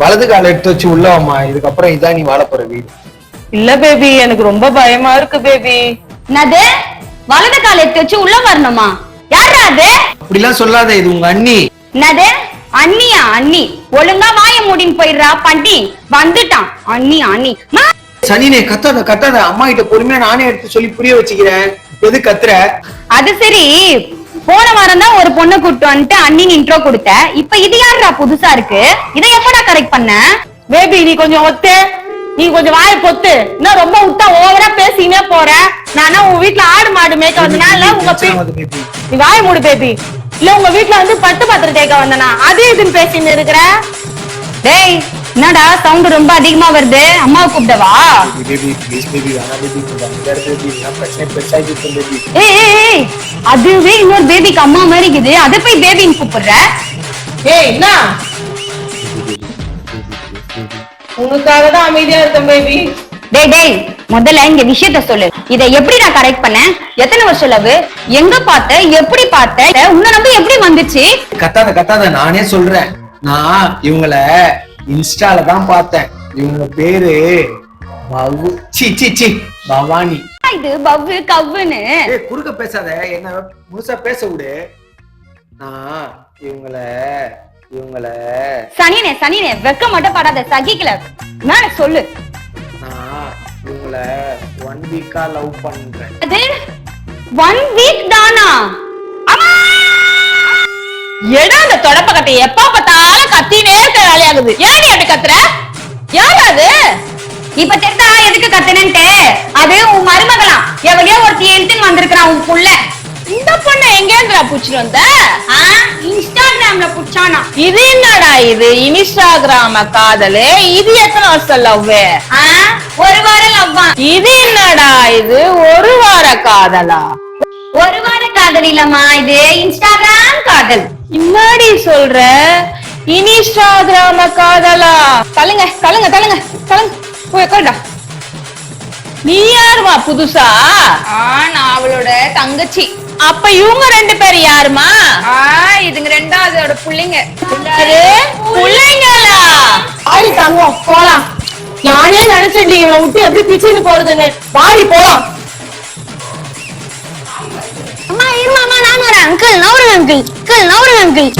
வலது கால எடுத்து வச்சு உள்ள வாம்மா. இதுக்கப்புறம் இதான் நீ வாழ போற வீடு. இல்ல பேபி எனக்கு ரொம்ப பயமா இருக்கு பேபி. என்னது? வலது கால் எடுத்து வச்சு உள்ள வரணுமா? யாரா அது? அப்படிலாம் சொல்லாத இது உங்க அண்ணி. என்னது? அண்ணியா அண்ணி? ஒழுங்கா வாய மூடின்னு போயிடுறா பண்டி. வந்துட்டான். அண்ணி அண்ணி. மா, சனினே கத்தாத கத்தாத. அம்மா கிட்ட பொறுமையா நானே எடுத்து சொல்லி புரிய வச்சுக்கிறேன். எது கத்துற? அது சரி. போன வாரம் தான் ஒரு பொண்ணை கூட்டு வந்துட்டு அண்ணின்னு இன்ட்ரோ கொடுத்த. இப்ப இது யாருடா புதுசா இருக்கு? இதை எப்படா கரெக்ட் பண்ண? பேபி நீ கொஞ்சம் ஒத்து. நீ கொஞ்சம் வாயை பொத்து. இன்னும் ரொம்ப விட்டா ஓவரா பேசினே போற. நானா உங்க வீட்ல ஆடு மாடு மேய்க்க வந்தனால உங்க. நீ வாய மூடு பேபி இல்ல உங்க வீட்ல வந்து பட்டு பாத்திரம் தேய்க்க வந்தனா? அது இதுன்னு பேசின்னு இருக்கிற? டேய் என்னடா சவுண்ட் ரொம்ப அதிகமா வருது? அம்மாவை கூப்பிடவா? பிரச்சனை ஏய் அதுவே இன்னொரு பேபிக்கு அம்மா மாதிரி இருக்குது. அதை போய் பேபின்னு கூப்பிடுற? ஏய் என்ன? உனக்காக தான் அமைதியா இருக்கேன் பேபி டேய் டேய் முதல்ல இங்க விஷயத்த சொல்லு. இதை எப்படி நான் கரெக்ட் பண்ணேன்? எத்தனை வருஷம் லவ் எங்க பார்த்த? எப்படி பார்த்த? உன்னை நம்பி எப்படி வந்துச்சு? கத்தாத கத்தாத நானே சொல்றேன். நான் இவங்கள இன்ஸ்டால தான் பார்த்தேன். இவங்க பேரு பவு சி சி சி பவானி. இது பவ்வு கவ்வுன்னு. ஏய் குறுக்க பேசாத. என்ன முழுசா பேச விடு. நான் இவங்கள இவங்கள. சனினே சனினே வெக்க மட்டும் படாத சகிக்கல. மேல சொல்லு. நான் இவங்கள ஒன் வீக்கா லவ் பண்றேன். அது ஒன் வீக் தானா? அம்மா! எடா அந்த தொடப்ப கட்டை எப்ப பார்த்தாலும் கத்தினே இருக்க வேலையாகுது. ஏன் அப்படி கத்துற? யார் அது? இப்ப தெரிந்தா எதுக்கு கத்துனன்ட்டு? அது உன் மருமகளாம் எவனையோ ஒருத்தி எழுத்துன்னு வந்திருக்கிறான் உன் புள்ள. இந்த பொண்ணை எங்கேந்திரா பூச்சிட்டு வந்த? ஆ, இன்ஸ்டாகிராம்ல புடிச்சானா? இது என்னடா இது? இன்ஸ்டாகிராம காதலு? இது எத்தனை வருஷம் லவ் ஆ, ஒரு வாரம் லவ்வான் இது என்னடா இது? ஒரு வார காதலா? ஒரு வார காதல் இல்லம்மா இது இன்ஸ்டாகிராம் காதல். இன்னாடி சொல்ற? இன்ஸ்டாகிராம காதலா? தள்ளுங்க தள்ளுங்க தள்ளுங்க தள்ளுங்க. போய் உட்காருடா நீ யாருமா புதுசா? ஆ, நான் அவளோட தங்கச்சி. அப்ப இவங்க ரெண்டு பேர் யாருமா? ஆ, இதுங்க ரெண்டாவதோட புள்ளைங்க. யாரு? பிள்ளைங்களா? ஆடி தங்கம் போலாம். நானே நினைச்சேன் இவனை விட்டு எப்படி பிச்சுன்னு போறதுன்னு. வாடி போலாம். அங்கிள் நான் அங்கிள்